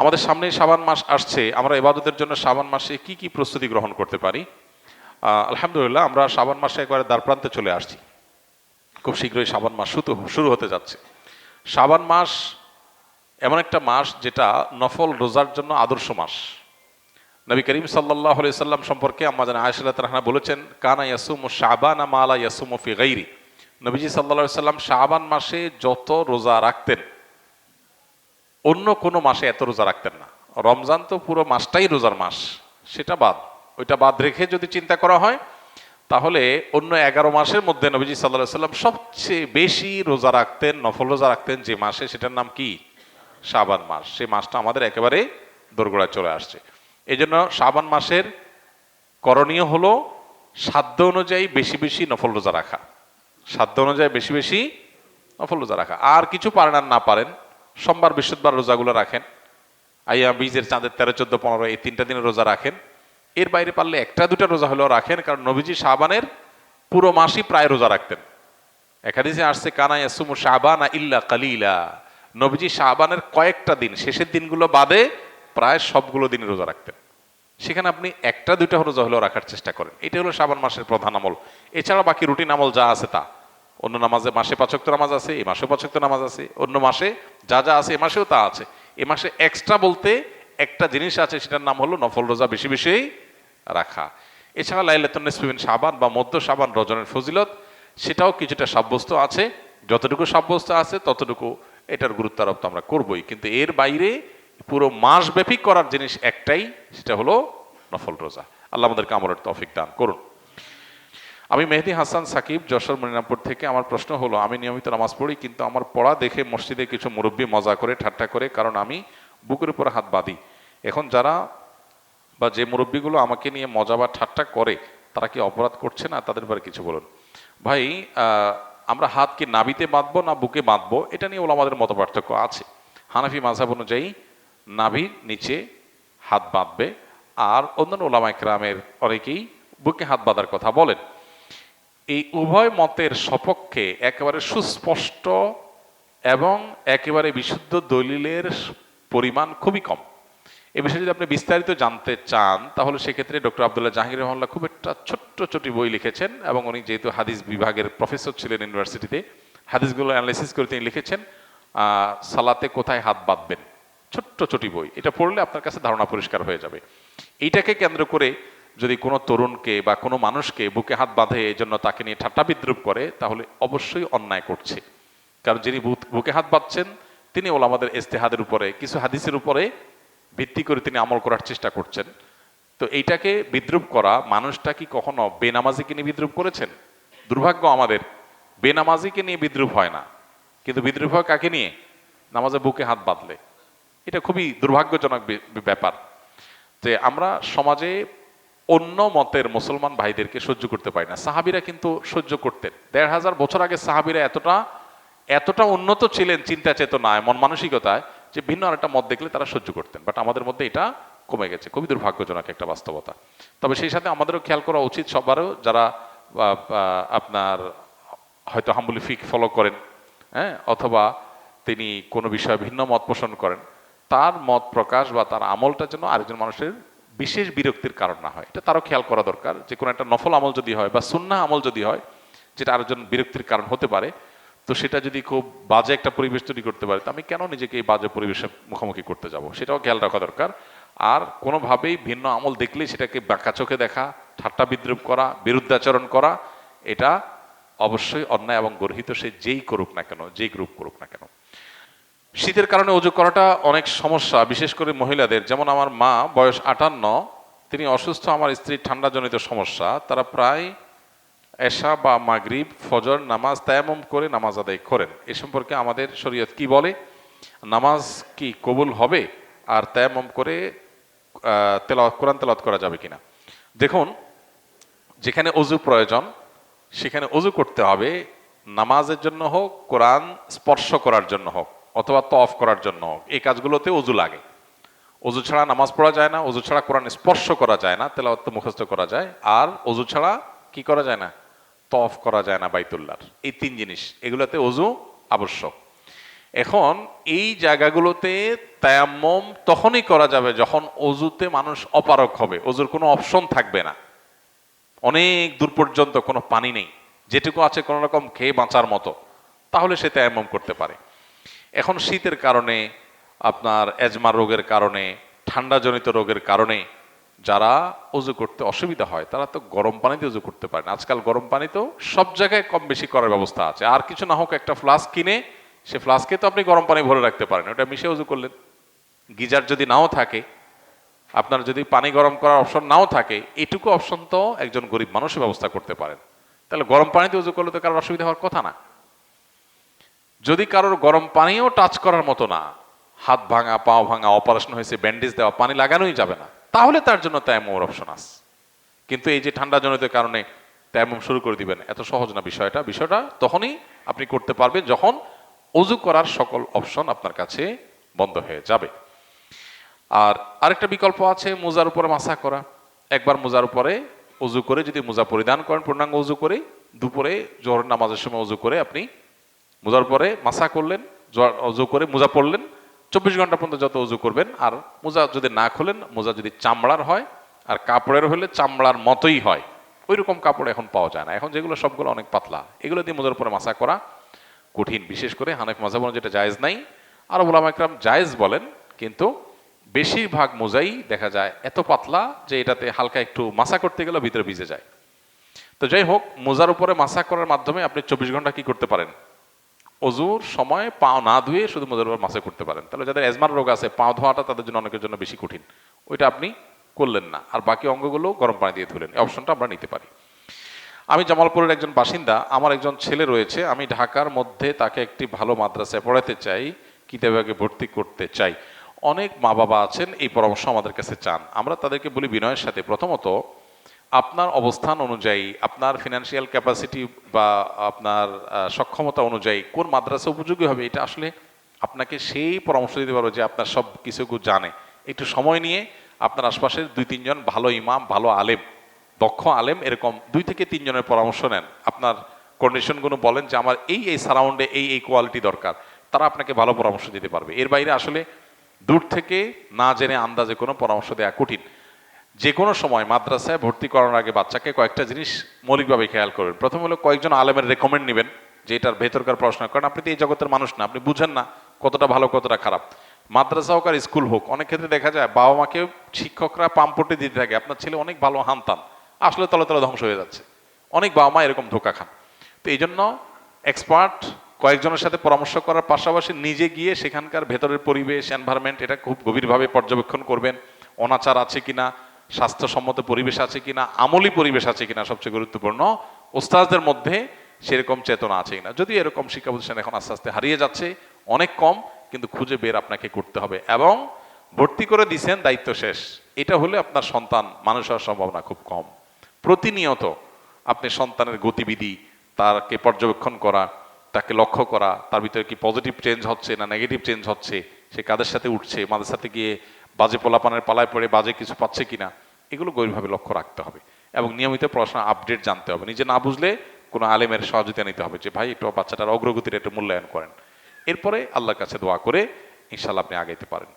আমাদের সামনে সাবান মাস আসছে, আমরা এবাদতের জন্য সাবান মাসে কি কি প্রস্তুতি গ্রহণ করতে পারি? আলহামদুলিল্লাহ, আমরা সাবান মাসে একবারে দ্বারপ্রান্তে চলে আসছি। খুব শীঘ্রই সাবান মাস শুরু শুরু হতে যাচ্ছে। সাবান মাস এমন একটা মাস যেটা নফল রোজার জন্য আদর্শ মাস। নবী করিম সাল্লাহ সাল্লাম সম্পর্কে আমাদের আয়সাল্লাহ রাহনা বলেছেন, কানা ইয়াসুম শাবান মালা ইয়াসুম ফি গাইরি। নবীজি সাল্লাহ সাল্লাম শাবান মাসে যত রোজা রাখতেন অন্য কোনো মাসে এত রোজা রাখতেন না। রমজান তো পুরো মাসটাই রোজার মাস, সেটা বাদ। ওইটা বাদ রেখে যদি চিন্তা করা হয়, তাহলে অন্য এগারো মাসের মধ্যে নবীজি সাল্লাহ সাল্লাম সবচেয়ে বেশি রোজা রাখতেন, নফল রোজা রাখতেন যে মাসে, সেটার নাম কি? শাবান মাস। সেই মাসটা আমাদের একেবারে দোরগোড়ায় চলে আসছে। এই জন্য শাবান মাসের করণীয় হলো সাধ্য অনুযায়ী বেশি বেশি নফল রোজা রাখা। সাধ্য অনুযায়ী বেশি বেশি নফল রোজা রাখা। আর কিছু পারেন আর না পারেন সোমবার, বৃহস্পতিবার রোজাগুলো রাখেন। আইয়া বীজের চাঁদের তেরো, চোদ্দ, পনেরো, এই তিনটা দিনের রোজা রাখেন। এর বাইরে পারলে একটা, দুটা রোজা হলেও রাখেন, কারণ নবীজি শাবানের পুরো মাসই প্রায় রোজা রাখতেন। একাদিসে আসছে, কানা ইয়াসুমু শাবানা ইল্লা কালিলা। নবীজি শাবানের কয়েকটা দিন, শেষের দিনগুলো বাদে প্রায় সবগুলো দিন রোজা রাখতেন। সেখানে আপনি একটা দুইটা রোজা হলেও রাখার চেষ্টা করেন। এটা হলো শাবান মাসের প্রধান আমল। এছাড়া বাকি রুটিন আমল যা আছে তা। অন্য নামাজে, মাসে পাচক্ত নামাজ আছে এই মাসেও পাচক্ত নামাজ আছে, অন্য মাসে যা যা আছে, এ মাসেও তা আছে। এ মাসে এক্সট্রা বলতে একটা জিনিস আছে, সেটার নাম হলো নফল রোজা বেশি বেশি রাখা। এছাড়া লাইলাতুন নিসফিবিন সাবান বা মধ্য সাবান রজনের ফজিলত, সেটাও কিছুটা সাব্যস্ত আছে। যতটুকু সাব্যস্ত আছে, ততটুকু এটার গুরুত্ব আরোপ আমরা করবই। কিন্তু এর বাইরে পুরো মাসব্যাপী করার জিনিস একটাই, সেটা হলো নফল রোজা। আল্লাহ আমাদেরকে আমলের তৌফিক দান করুন। আমি মেহেদি হাসান সাকিব যশোর মনিরামপুর থেকে। আমার প্রশ্ন হলো, আমি নিয়মিত নামাজ পড়ি, কিন্তু আমার পড়া দেখে মসজিদে কিছু মুরব্বী মজা করে, ঠাট্টা করে, কারণ আমি বুকের উপর হাত বাঁধি। এখন যারা বা যে মুরব্বীগুলো আমাকে নিয়ে মজা বা ঠাট্টা করে, তারা কি অপরাধ করছে না? তাদের ব্যাপারে কিছু বলুন। ভাই আমরা হাত কি নাবিতে বাঁধবো না বুকে বাঁধবো, এটা নিয়ে ওলামাদের মত পার্থক্য আছে। হানাফি মাঝাব অনুযায়ী নাভির নিচে হাত বাঁধবে, আর অন্যান্য ওলামা একরামের অনেকেই বুকে হাত বাঁধার কথা বলেন। এই উভয় মতের সপক্ষে একেবারে সুস্পষ্ট এবং একেবারে বিশুদ্ধ দলিলের পরিমাণ খুবই কম। এ বিষয়ে যদি আপনি বিস্তারিত জানতে চান, তাহলে সেক্ষেত্রে ডক্টর আবদুল্লাহ জাহাঙ্গীর রহমাল্লাহ খুব একটা ছোট্ট ছোটি বই লিখেছেন এবং উনি যেহেতু হাদিস বিভাগের প্রফেসর ছিলেন ইউনিভার্সিটিতে, হাদিসগুলো অ্যানালাইসিস করে তিনি লিখেছেন সালাতে কোথায় হাত বাঁধবেন। ছোট্ট ছোটি বই। এটা পড়লে আপনার কাছে ধারণা পরিষ্কার হয়ে যাবে। এইটাকে কেন্দ্র করে যদি কোনো তরুণকে বা কোনো মানুষকে বুকে হাত বাঁধে এই জন্য তাকে নিয়ে ঠাট্টা বিদ্রুপ করে, তাহলে অবশ্যই অন্যায় করছে। কারণ যিনি বুকে হাত বাঁধছেন, তিনি ওলামাদের ইস্তেহাদের উপরে, কিছু হাদিসের উপরে ভিত্তি করে তিনি আমল করার চেষ্টা করছেন। তো এইটাকে বিদ্রুপ করা, মানুষটা কি কখনো বেনামাজিকে নিয়ে বিদ্রুপ করেছেন? দুর্ভাগ্য আমাদের বেনামাজিকে নিয়ে বিদ্রুপ হয় না। কিন্তু বিদ্রুপ হয় কাকে নিয়ে? নামাজে বুকে হাত বাঁধলে। এটা খুবই দুর্ভাগ্যজনক ব্যাপার। যে আমরা সমাজে অন্য মতের মুসলমান ভাইদেরকে সহ্য করতে পারি না। সাহাবিরা কিন্তু সহ্য করতেন। দেড় হাজার বছর আগে সাহাবিরা এতটা এতটা উন্নত ছিলেন চিন্তা চেতনায়, মন মানসিকতায়, যে ভিন্ন আরেকটা মত দেখলে তারা সহ্য করতেন। বাট আমাদের মধ্যে এটা কমে গেছে। খুবই দুর্ভাগ্যজনক একটা বাস্তবতা। তবে সেই সাথে আমাদেরও খেয়াল করা উচিত সবারও যারা আপনার হয়তো হাম্বুলি ফিক ফলো করেন হ্যাঁ অথবা তিনি কোনো বিষয়ে ভিন্ন মত পোষণ করেন, তার মত প্রকাশ বা তার আমলটা যেন আরেকজন মানুষের বিশেষ বিরক্তির কারণ না হয়। এটা তারও খেয়াল করা দরকার যে, কোনো একটা নফল আমল যদি হয় বা সুন্না আমল যদি হয়, যেটা আরেকজন বিরক্তির কারণ হতে পারে, তো সেটা যদি খুব বাজে একটা পরিবেশ তৈরি করতে পারে, তো আমি কেন নিজেকে এই বাজে পরিবেশে মুখোমুখি করতে যাব? সেটাও খেয়াল রাখা দরকার। আর কোনোভাবেই ভিন্ন আমল দেখলেই সেটাকে বাঁকা চোখে দেখা, ঠাট্টা বিদ্রুপ করা, বিরুদ্ধাচরণ করা, এটা অবশ্যই অন্যায় এবং গর্হিত সে যেই করুক না কেন, যেই গ্রুপ করুক না কেন। শীতের কারণে অজু করাটা অনেক সমস্যা, বিশেষ করে মহিলাদের। যেমন আমার মা, বয়স আটান্ন, তিনি অসুস্থ, আমার স্ত্রীর ঠান্ডাজনিত সমস্যা, তারা প্রায় এশা বা মাগরিব, ফজর, নামাজ তায়ামম করে নামাজ আদায় করেন। এ সম্পর্কে আমাদের শরীয়ত কি বলে? নামাজ কি কবুল হবে? আর তায়ামম করে তেলাওয়াত, কোরআন তেলাওয়াত করা যাবে কিনা? দেখুন, যেখানে অজু প্রয়োজন, সেখানে অজু করতে হবে। নামাজের জন্য হোক, কোরআন স্পর্শ করার জন্য হোক। অথবা তফ করার জন্য। এই কাজগুলোতে অজু লাগে। অজু ছাড়া নামাজ পড়া যায় না অজু ছাড়া কোরআন স্পর্শ করা যায় না তেলাওয়াত মুখস্থ করা যায়, আর অজু ছাড়া কি করা যায় না? তফ করা যায় না বাইতুল্লার এই তিন জিনিস, এগুলোতে অজু আবশ্যক। এখন এই জায়গাগুলোতে তায়াম্মম তখনই করা যাবে যখন অজুতে মানুষ অপারক হবে। অজুর কোনো অপশন থাকবে না। অনেক দূর পর্যন্ত কোনো পানি নেই। যেটুকু আছে কোনো রকম খেয়ে বাঁচার মতো। তাহলে সে তায়াম্মম করতে পারে। এখন শীতের কারণে, আপনার এজমা রোগের কারণে, ঠান্ডাজনিত রোগের কারণে যারা অজু করতে অসুবিধা হয়, তারা তো গরম পানিতে অজু করতে পারে আজকাল গরম পানিতেও সব জায়গায় কম বেশি করার ব্যবস্থা আছে। আর কিছু না হোক, একটা ফ্লাস্ক কিনে, সে ফ্লাস্কে তো আপনি গরম পানি ভরে রাখতে পারেন, ওটা মিশে উজু করলেন। গিজার যদি নাও থাকে, আপনার যদি পানি গরম করার অপশন নাও থাকে, এটুকু অপশন তো একজন গরিব মানুষের ব্যবস্থা করতে পারেন। তাহলে গরম পানিতে উজু করলে তো কারোর অসুবিধা হওয়ার কথা না। যদি কারোর গরম পানিও টাচ করার মতো না, হাত ভাঙা, পাও ভাঙা, অপারেশন হয়েছে, ব্যান্ডেজ দেওয়া, পানি লাগানোই যাবে না, তাহলে তার জন্য তায়ামুর অপশন আছে। কিন্তু এই যে ঠান্ডা জনিত কারণে তায়ামুম শুরু করে দিবেন, এত সহজ না বিষয়টা। বিষয়টা তখনই আপনি করতে পারবেন যখন অজু করার সকল অপশন আপনার কাছে বন্ধ হয়ে যাবে। আর আরেকটা বিকল্প আছে, মোজার উপরে মাসা করা। একবার মোজার উপরে অজু করে যদি মোজা পরিধান করেন, পূর্ণাঙ্গ অজু করে, দুপুরে জোহর নামাজের সময় অজু করে আপনি মোজার পরে মাসা করলেন অজু করে মোজা পরলেন চব্বিশ ঘণ্টা পর্যন্ত যত উজু করবেন, আর মোজা যদি না খোলেন, মোজা যদি চামড়ার হয়, আর কাপড়ের হলে চামড়ার মতোই হয়। ওই রকম কাপড় এখন পাওয়া যায় না। এখন যেগুলো সবগুলো অনেক পাতলা। এগুলো দিয়ে মোজার পরে মাসা করা কঠিন। বিশেষ করে হানেফ মাঝাব যেটা জায়েজ নাই। আর ওলাম একরাম জায়েজ বলেন, কিন্তু বেশিরভাগ মোজাই দেখা যায় এত পাতলা যে এটাতে হালকা একটু মাসা করতে গেলে ভিতরে ভিজে যায়। তো যাই হোক, মোজার উপরে মাসা করার মাধ্যমে আপনি চব্বিশ ঘণ্টা কি করতে পারেন? অজুর সময় পা না ধুয়ে শুধু মোজার মাসা করতে পারেন। তাহলে যাদের এজমার রোগ আছে পা ধোয়াটা তাদের জন্য অনেকের জন্য বেশি কঠিন। ওইটা আপনি করলেন না। আর বাকি অঙ্গগুলো গরম পানি দিয়ে ধুলেন। এই অপশনটা আমরা নিতে পারি। আমি জামালপুরের একজন বাসিন্দা। আমার একজন ছেলে রয়েছে। আমি ঢাকার মধ্যে তাকে একটি ভালো মাদ্রাসায় পড়াতে চাই কিতাবাকে ভর্তি করতে চাই। অনেক মা বাবা আছেন, এই পরামর্শ আমাদের কাছে চান। আমরা তাদেরকে বলি বিনয়ের সাথে। প্রথমত আপনার অবস্থান অনুযায়ী, আপনার ফিনান্সিয়াল ক্যাপাসিটি বা আপনার সক্ষমতা অনুযায়ী কোন মাদ্রাসা উপযোগী হবে, এটা আসলে আপনাকে সেই পরামর্শ দিতে পারবে যে আপনার সব কিছু জানে। একটু সময় নিয়ে আপনার আশপাশের দুই তিনজন ভালো ইমাম, ভালো আলেম, দক্ষ আলেম এরকম দুই থেকে তিনজনের পরামর্শ নেন। আপনার কন্ডিশনগুলো বলেন যে আমার এই এই সারাউন্ডে এই এই কোয়ালিটি দরকার। তারা আপনাকে ভালো পরামর্শ দিতে পারবে। এর বাইরে আসলে দূর থেকে না জেনে আন্দাজে কোনো পরামর্শ দেওয়া কঠিন। যে কোনো সময় মাদ্রাসায় ভর্তি করানোর আগে বাচ্চাকে কয়েকটা জিনিস মৌলিকভাবে খেয়াল করবেন। প্রথম হলো কয়েকজন আলেমের রেকমেন্ড নেবেন যে এটার ভেতরকার পড়াশোনা করেন আপনি তো এই জগতের মানুষ না, আপনি বুঝেন না কতটা ভালো, কতটা খারাপ। মাদ্রাসা হোক আর স্কুল হোক, অনেক ক্ষেত্রে দেখা যায় বাবা মাকে শিক্ষকরা পাম্পটে দিতে থাকে, আপনার ছেলে অনেক ভালো হানতান, আসলে তলে তলে ধ্বংস হয়ে যাচ্ছে। অনেক বাবা মা এরকম ধোকা খান। তো এই জন্য এক্সপার্ট কয়েকজনের সাথে পরামর্শ করার পাশাপাশি নিজে গিয়ে সেখানকার ভেতরের পরিবেশ এনভায়রনমেন্ট এটা খুব গভীরভাবে পর্যবেক্ষণ করবেন। অনাচার আছে কিনা স্বাস্থ্যসম্মত পরিবেশ আছে কিনা, আমলি পরিবেশ আছে কিনা সবচেয়ে গুরুত্বপূর্ণ। ওস্তাজদের মধ্যে সেরকম চেতনা আছে কিনা যদি এরকম শিক্ষা প্রতিষ্ঠান এখন আস্তে আস্তে হারিয়ে যাচ্ছে, অনেক কম, কিন্তু খুঁজে বের আপনাকে করতে হবে এবং ভর্তি করে দিছেন দায়িত্ব শেষ। এটা হলে আপনার সন্তান মানুষ হওয়ার সম্ভাবনা খুব কম। প্রতিনিয়ত আপনি সন্তানের গতিবিধি, তাকে পর্যবেক্ষণ করা, তাকে লক্ষ্য করা, তার ভিতরে কি পজিটিভ চেঞ্জ হচ্ছে না নেগেটিভ চেঞ্জ হচ্ছে, সে কাদের সাথে উঠছে, মাদের সাথে গিয়ে বাজে পোলাপানের পালায় পড়ে বাজে কিছু পাচ্ছে কিনা, এগুলো গভীরভাবে লক্ষ্য রাখতে হবে এবং নিয়মিত পড়াশোনা আপডেট জানতে হবে। নিজে না বুঝলে কোনো আলেমের সহযোগিতা নিতে হবে যে, ভাই, একটু বাচ্চাটার অগ্রগতির একটু মূল্যায়ন করেন। এরপরে আল্লাহর কাছে দোয়া করে ইনশাল্লাহ আপনি আগাইতে পারেন।